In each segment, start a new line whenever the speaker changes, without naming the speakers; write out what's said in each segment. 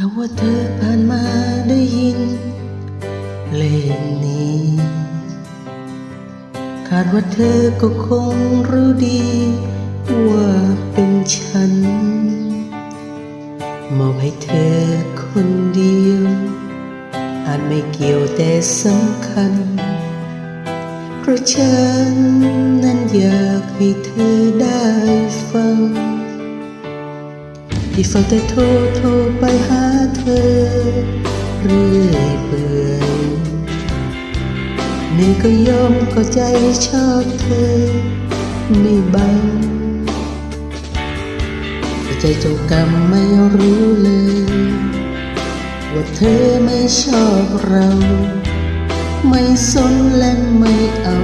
หากว่าเธอผ่านมาได้ยินเพลงนี้ คาดว่าเธอก็คงรู้ดี ว่าเป็นฉัน มอบให้เธอคนเดียว อาจไม่เกี่ยวแต่สำคัญ เพราะฉันนั้นอยากให้เธอได้ฟังที่ฝันแต่โทรโทรไปหา อเรื่อยเปื่อยนี่ก็ยอมก็ใจชอบเธอไม่บังแต่ใจเจ้ากรรมไม่รู้เลย ว่าเธอไม่ชอบเรา ไม่สนและไม่เอา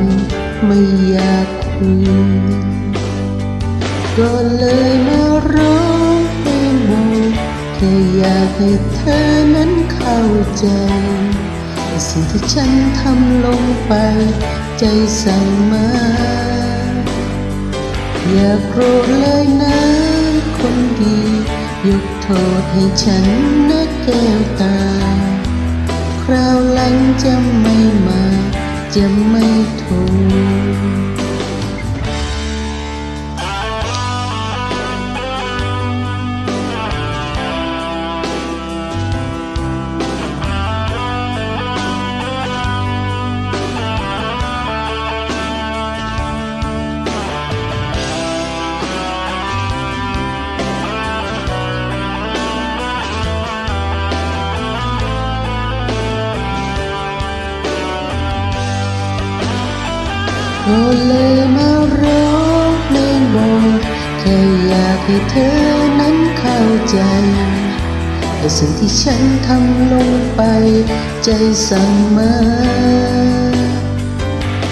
ไม่อยากคุยก็เลยมาร้อง อยากให้เธอนั้นเข้าใจสิ่งที่ฉันทำลงไป ใจสั่งมา อย่าโกรธเลยนะคนดี ยกโทษให้ฉันนะแก้วตา คราวหลังจะไม่มา จะไม่โท ก็เลยมาร้องเพลงบอกแค่อยากให้เธอนั้นเข้าใจไอ้สิ่งที่ฉันทำลงไป ใจสั่งมา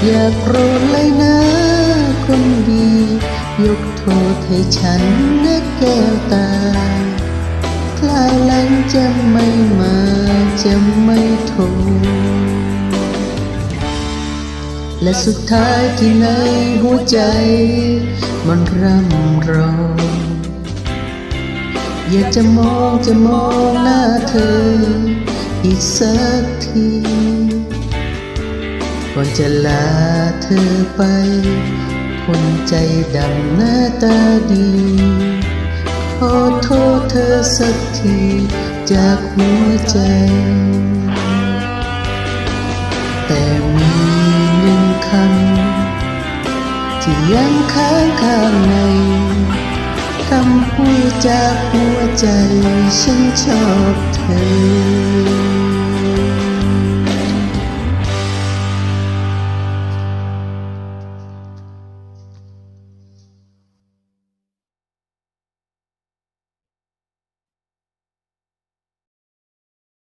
อย่าโกรธเลยนะคนดี ยกโทษให้ฉันนะแก้วตา คลายหลังจะไม่มาจะไม่โทษ และสุดท้ายที่ในหัวใจ มันร่ำร้องอยากจะมองจะมองหน้าเธอ อีกสักทีก่อนจะลาเธอไป คนใจดำหน้าตาดี ขอโทษเธอสักทีจากหัวใจ แต่มี คำที่ยังค้างข้างในคำพูดจากหัวใจฉันชอบเธอ